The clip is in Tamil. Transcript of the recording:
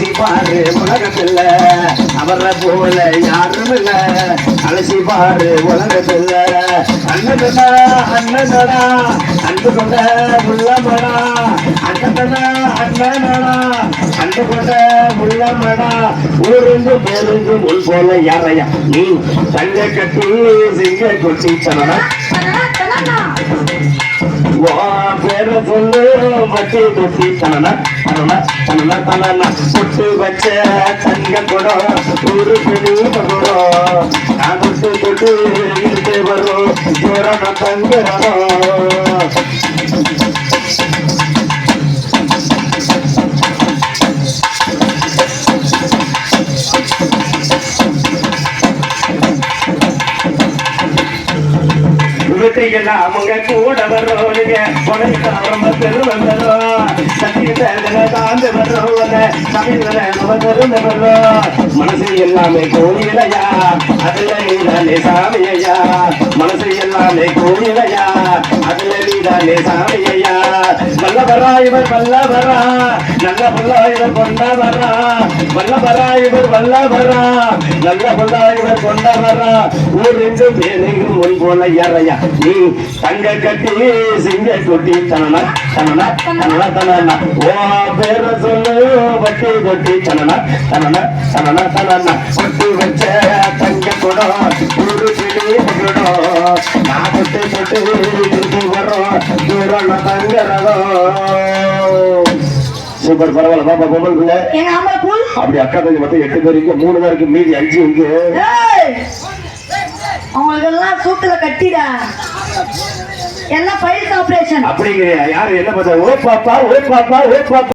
அலசி பாரு உலகத்தில் அவரை போல யாரும் இல்ல. அலசி பாரு உலகத்தில் அண்ணனடா அண்ணனடா அன்பு கொண்ட உள்ளமடா. அண்ணனடா அண்ணனடா அன்பு கொண்ட உள்ளமடா. ஊருந்து பேருந்து முன் போல யாரையா? நீ தங்க கட்டி சிங்க கொட்டி தனடா வா பேர சொல்லு மட்டி தொட்டி தனனா தனனா தனனா தனனா பொட்டு வச்ச தங்க குடம் ஒரு பெணி பகுடம் நான் தொட்டு தொட்டு இழுத்து வரும் ஜோரன வெற்றியெல்லாம் அவங்க கூட வர்றவனுங்க. உனக்கு ரொம்ப சத்தியத்தை தாழ்ந்து வர்றவங்க. தமிழ்ல வரும் வரும் மனசு எல்லாமே கோயிலையா அதுல நீதானே சாமியா மனசு எல்லாமே கோயிலையா அதுல நீதானே சாமியா வல்லபரா இவர் வல்லபரா நல்ல புல்லா இவர் கொண்டவரா. வல்லபரா இவர் வல்லபரா நல்ல புல்லா இவர் கொண்டவரா. ஊரெங்கு பேரெங்கும் முன் போல யாரையா நீ தங்க கட்டி சிங்க கொட்டி தனனா தனனா தனனா தனனா ஓ பேர சொல்லு வட்டி கொட்டி தனனா தனனா தனனா தனனா கொட்டி வச்ச தங்க குடம் நான் கொட்டு கொட்டு இருந்து வரோம் தூரம் தங்கறதோ சூப்பர் பரவாயில்ல பாப்பா பொம்பல் பிள்ளை. அப்படி அக்கா தங்கி மொத்தம் எட்டு பேர் இங்க மூணு பேருக்கு மீதி அஞ்சு இங்க. அவங்களுக்கு எல்லாம் சூத்துல கட்டிடா. எல்லாம் பைல்ஸ் ஆபரேஷன் அப்படிங்கிற யாரு என்ன பார்த்தா? ஓ பாப்பா ஓ பாப்பா ஓ பாப்பா.